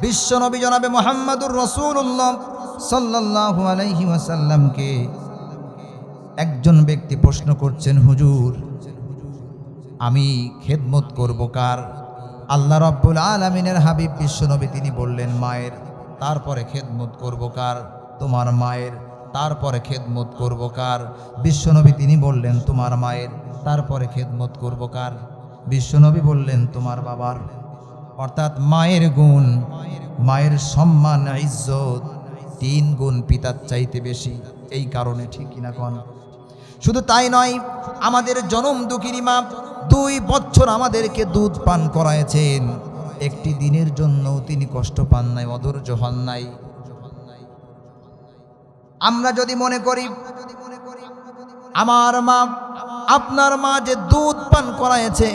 বিশ্বনবী জনাবে মোহাম্মদুর রসুল্লাহ সাল্লাল্লাহু আলাইহি ওয়াসাল্লামকে একজন ব্যক্তি প্রশ্ন করছেন, হুজুর, আমি খেদমত করব কার? আল্লাহ রব্বুল আলমিনের হাবিব বিশ্বনবী তিনি বললেন, মায়ের, তারপরে খেদমত করব কার? তোমার মায়ের, তারপরে খেদমত করব কার? বিশ্বনবী তিনি বললেন, তোমার মায়ের, তারপরে খেদমত করব কার? বিশ্বনবী বললেন, তোমার বাবার। অর্থাৎ মায়ের গুণ, মায়ের সম্মান, ইজ্জত, তিন গুণ পিতার চাইতে বেশি, এই কারণে ঠিক কিনা কন? শুধু তাই নয়, আমাদের জনম দুঃখিনী মা দুই বছর আমাদেরকে দুধ পান করায়ছেন। একটি দিনের জন্য তিনি কষ্ট পান নাই, অধৈর্য হন নাই। আমরা যদি মনে করি, আমার মা, আপনার মা যে দুধ পান করায়ছে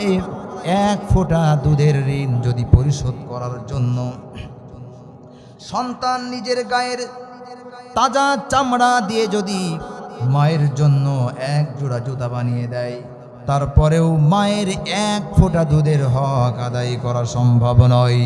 এক ফোঁটা দুধের ঋণ যদি পরিশোধ করার জন্য। সন্তান নিজের গায়ের তাজা চামড়া দিয়ে যদি মায়ের জন্য এক জোড়া জুতা বানিয়ে দেয়, তারপরেও মায়ের এক ফোঁটা দুধের হক আদায় করা সম্ভব নয়।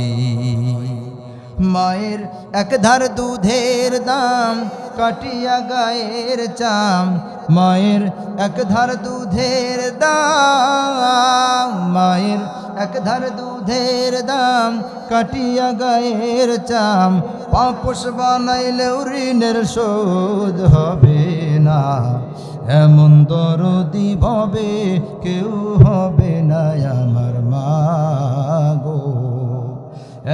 মায়ের এক ধার দুধের দাম, কাটিয়া গায়ের চাম। মায়ের এক ধার দুধের দাম, মায়ের এক ধার দুধের দাম, কাটিয়া গায়ের চাম। পাপস বানাইলেও ঋণের শোধ হবে না। এমন দরদি ভবে কেউ হবে না আমার মা।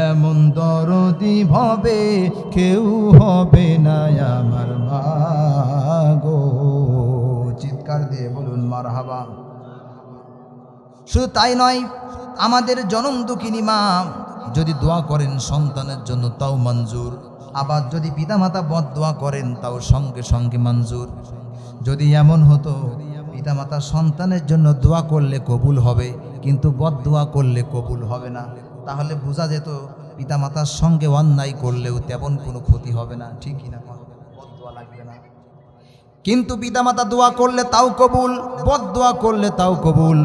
এমন দরদি ভবে কেউ হবে না আমার মা গো। চিৎকার দিয়ে বলুন মার হাবা শুধু তাই নয়, আমাদের জনম দুঃখিনী মা, যদি দোয়া করেন সন্তানের জন্য, তাও মঞ্জুর। আবার যদি পিতামাতা বদ দোয়া করেন, তাও সঙ্গে সঙ্গে মঞ্জুর। যদি এমন হতো, পিতামাতা সন্তানের জন্য দোয়া করলে কবুল হবে, কিন্তু বদ দোয়া করলে কবুল হবে না। তাহলে বোঝা যেত পিতামাতার সঙ্গে অন্যায় করলেও তেমন কোনো ক্ষতি হবে না ঠিকই না বদ দোয়া লাগবে না। কিন্তু পিতামাতা দোয়া করলে তাও কবুল বদ দোয়া করলে তাও কবুল।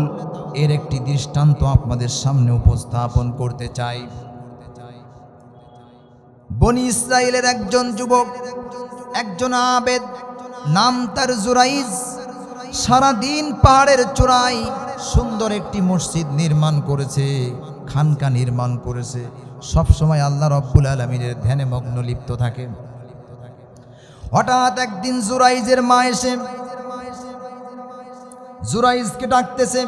এর একটি দৃষ্টান্ত আপনাদের সামনে উপস্থাপন করতে চাই। বনি ইসরায়েলের একজন যুবক, একজন আবেদ নাম তার জুরাইজ, সারাদিন পাহাড়ের চূড়ায় সুন্দর একটি মসজিদ নির্মাণ করেছে। খানকা নির্মাণ করেছে। সব সময় আল্লাহ রব্বুল আলমিনের ধ্যানে মগ্ন লিপ্ত থাকে। হঠাৎ একদিন জুরাইজের মা এসে, জুরাইজকে ডাকতেছে,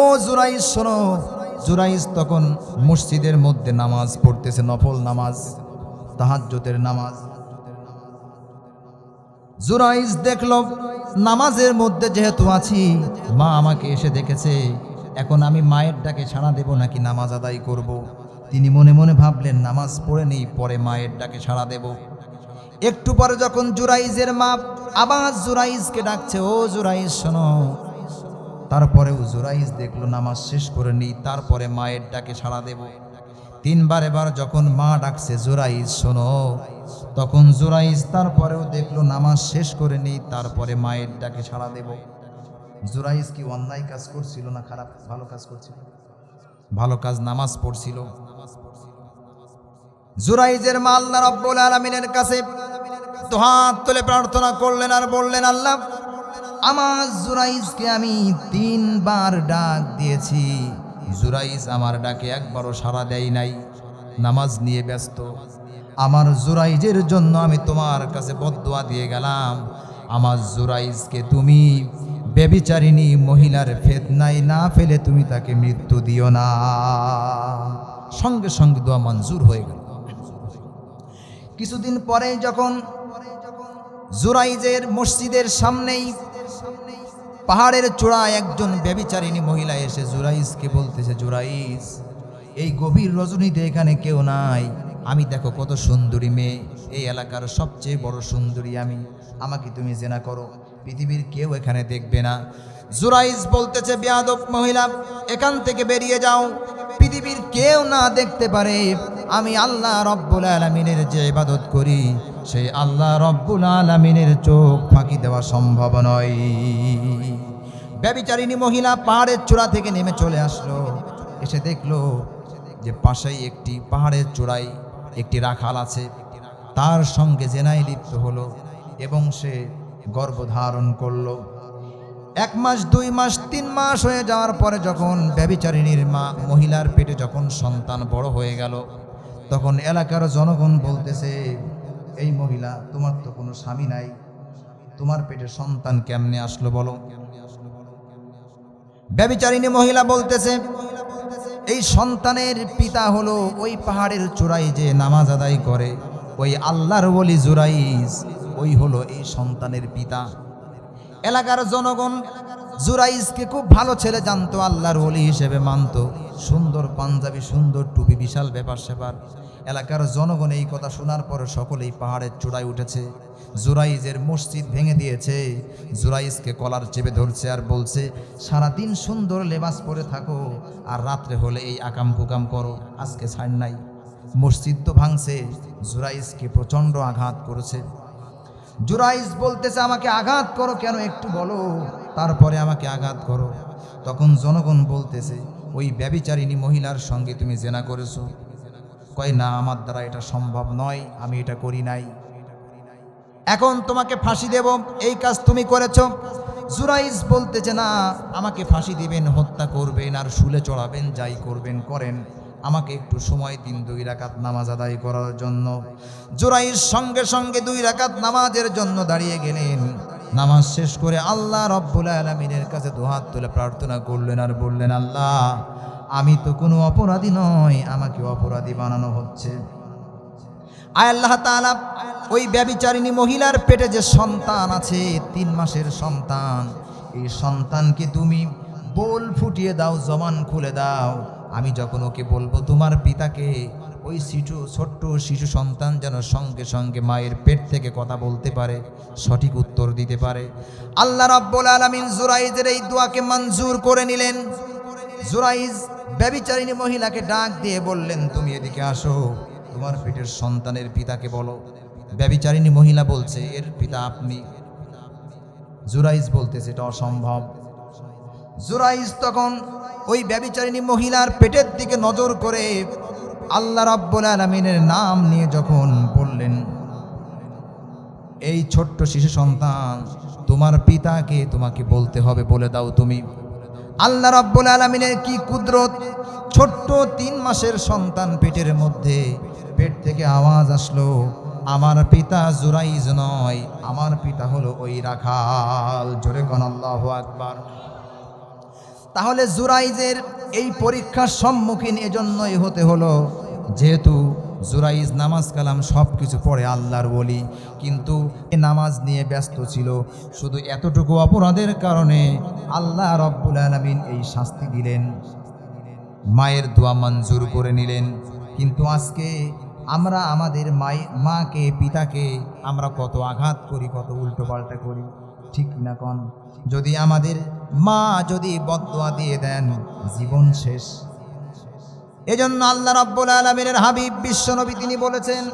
ও জুরাইজ, শোনো। জুরাইজ তখন মসজিদের মধ্যে নামাজ পড়তেছে, নফল নামাজ তাহাজ্জতের নামাজ। জুরাইজ দেখল, নামাজের মধ্যে যেহেতু আছি, মা আমাকে এসে দেখেছে। এখন আমি মায়ের ডাকে সাড়া দেব নাকি নামাজ আদায় করব। তিনি মনে মনে ভাবলেন, নামাজ পড়ে নেই, পরে মায়ের ডাকে সাড়া দেব। একটু পরে যখন জুরাইজের মা আবার জুরাইজকে ডাকছে, ও জুরাইজ, শোনো। তারপরেও জুরাইজ দেখল নামাজ শেষ করে নিই, তারপরে মায়ের ডাকে সাড়া দেব। তিনবার এবার যখন মা ডাকছে, জুরাইজ, শোনো। তখন জুরাইজ তারপরেও দেখল নামাজ শেষ করে নিই, তারপরে মায়ের ডাকে সাড়া দেব। জুরাইজ কি অন্যায় কাজ করছিল না খারাপ ভালো কাজ করছিল? ভালো কাজ নামাজ পড়ছিল। জুরাইজের মা আল্লাহ রব্বুল আলমিনের কাছে। হাত তুলে প্রার্থনা করলেন আর বললেন, আল্লাহ, আমার জুরাইজকে আমি তিনবার ডাক দিয়েছি। জুরাইজ আমার ডাকে একবারও সাড়া দেয় নাই। নামাজ নিয়ে ব্যস্ত। আমার জুরাইজের জন্য আমি তোমার কাছে বদোয়া দিয়ে গেলাম। আমার জুরাইজকে তুমি বেবিচারিণী মহিলার ফেতনায় না ফেলে তুমি তাকে মৃত্যু দিও না। সঙ্গে সঙ্গে দোয়া মঞ্জুর হয়ে গেল। কিছুদিন পরে যখন জুরাইজের মসজিদের সামনেই পাহাড়ের চূড়ায় একজন ব্যবিচারিণী মহিলা এসে জুরাইজকে বলতেছে, জুরাইজ, এই গভীর রজনীতে এখানে কেউ নাই। আমি দেখো কত সুন্দরী মেয়ে। এই এলাকার সবচেয়ে বড় সুন্দরী আমি। আমাকে তুমি জেনা করো। পৃথিবীর কেউ এখানে দেখবে না। জুরাইজ বলতেছে, বেয়াদব মহিলা, এখান থেকে বেরিয়ে যাও। পৃথিবীর কেউ না দেখতে পারে। আমি আল্লাহ রব্বুল আলমিনের যে ইবাদত করি, সেই আল্লাহ রব্বুল আলমিনের চোখ ফাঁকি দেওয়া সম্ভব নয়। ব্যবিচারিণী মহিলা পাহাড়ের চূড়া থেকে নেমে চলে আসলো। এসে দেখল যে পাশেই একটি পাহাড়ের চূড়ায় একটি রাখাল আছে। তার সঙ্গে জেনাই লিপ্ত হলো এবং সে গর্ভধারণ করল। এক মাস, দুই মাস, তিন মাস হয়ে যাওয়ার পরে যখন ব্যবিচারিণীর মা, মহিলার পেটে যখন সন্তান বড় হয়ে গেল, তখন এলাকার জনগণ বলতেছে, এই মহিলা, তোমার তো কোনো স্বামী নাই। তোমার পেটে সন্তান কেমনে আসলো বলো? ব্যবিচারিণী মহিলা বলতেছে, এই সন্তানের পিতা হলো ওই পাহাড়ের চূড়াই যে নামাজ আদায় করে, ওই আল্লাহর বলি জুরাইজ ওই হলো এই সন্তানের পিতা। এলাকার জনগণ জুরাইজকে খুব ভালো ছেলে জানতো, আল্লাহর ওলি হিসেবে মানতো। সুন্দর পাঞ্জাবি, সুন্দর টুপি, বিশাল ব্যাপার স্যাপার। এলাকার জনগণ এই কথা শোনার পরে সকলেই পাহাড়ের চূড়ায় উঠেছে। জুরাইজের মসজিদ ভেঙে দিয়েছে। জুরাইজকে কলার চেপে ধরছে আর বলছে, সারাদিন সুন্দর লেবাস পরে থাকো আর রাত্রে হলে এই আকাম কুকাম করো, আজকে ছাড় নাই। মসজিদ তো ভাঙছে জুরাইজকে প্রচণ্ড আঘাত করেছে। জুরাইজ বলতেছে, আমাকে আঘাত করো। কেন? একটু বলো। তারপরে আমাকে আঘাত করো। তখন জনগণ বলতেছে, ওই ব্যবিচারিণী মহিলার সঙ্গে তুমি জেনা করেছ। কয়, না, আমার দ্বারা এটা সম্ভব নয়, আমি এটা করি নাই। এখন তোমাকে ফাঁসি দেব, এই কাজ তুমি করেছ? জুরাইজ বলতেছে, না, আমাকে ফাঁসি দিবেন, হত্যা করবেন আর শুলে চড়াবেন, যাই করবেন, করেন। আমাকে একটু সময় দিন দুই রাকাত নামাজ আদায় করার জন্য। জুরাইজ সঙ্গে সঙ্গে দুই রাকাত নামাজের জন্য দাঁড়িয়ে গেলেন। নামাজ শেষ করে আল্লাহ রব্বুল আলমিনের কাছে দুহাত তুলে প্রার্থনা করলেন আর বললেন, আল্লাহ, আমি তো কোনো অপরাধী নয় আমাকে অপরাধী বানানো হচ্ছে। আয় আল্লাহ তাআলা, ওই ব্যবিচারিণী মহিলার পেটে যে সন্তান আছে, তিন মাসের সন্তান, এই সন্তানকে তুমি বোল ফুটিয়ে দাও জমান খুলে দাও। আমি যখন ওকে বলব, তোমার পিতাকে ওই শিশু, ছোট্ট শিশু সন্তান যেন সঙ্গে সঙ্গে মায়ের পেট থেকে কথা বলতে পারে, সঠিক উত্তর দিতে পারে। আল্লাহ রাব্বুল আলামিন জুরাইজের এই দোয়াকে মঞ্জুর করে নিলেন। জুরাইজ ব্যবিচারিণী মহিলাকে ডাক দিয়ে বললেন, তুমি এদিকে আসো, তোমার পেটের সন্তানের পিতাকে বলো। ব্যবিচারিণী মহিলা বলছে, এর পিতা আপনি? জুরাইজ বলতেছে, এটা অসম্ভব। জুরাইজ তখন ওই ব্যবিচারিণী মহিলার পেটের দিকে নজর করে আল্লাহ রাব্বুল আলমিনের নাম নিয়ে যখন বললেন, এই ছোট্ট শিশু সন্তান, তোমার পিতাকে তোমাকে বলতে হবে, বলে দাও তুমি। আল্লাহ রাব্বুল আলমিনের কি কুদরত? ছোট্ট তিন মাসের সন্তান পেটের মধ্যে পেট থেকে আওয়াজ আসলো, আমার পিতা জুরাইজ নয়, আমার পিতা হলো ওই রাখাল। জোরে কন আল্লাহ আকবার। তাহলে জুরাইজের এই পরীক্ষার সম্মুখীন এজন্যই হতে হলো। যেহেতু জুরাইজ নামাজ কালাম সব কিছু পড়ে আল্লাহর বলি কিন্তু নামাজ নিয়ে ব্যস্ত ছিল। শুধু এতটুকু অপরাধের কারণে আল্লাহ রব্বুল আলমিন এই শাস্তি দিলেন। মায়ের দোয়া মঞ্জুর করে নিলেন। কিন্তু আজকে আমরা আমাদের মাই, মাকে, পিতাকে আমরা কত আঘাত করি, কত উল্টো পাল্টা করি। ঠিক না কন? যদি আমাদের মা যদি বদুয়া দিয়ে দেন, জীবন শেষ। এজন্য আল্লাহ রাব্বুল আলমিনের হাবিব বিশ্বনবী তিনি বলেছেন,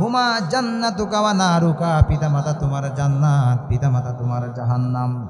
হুমা জান্নাতুকা ওয়া নারুকা, পিতামাতা তোমার জান্নাত, পিতামাতা তোমার জাহান্নাম।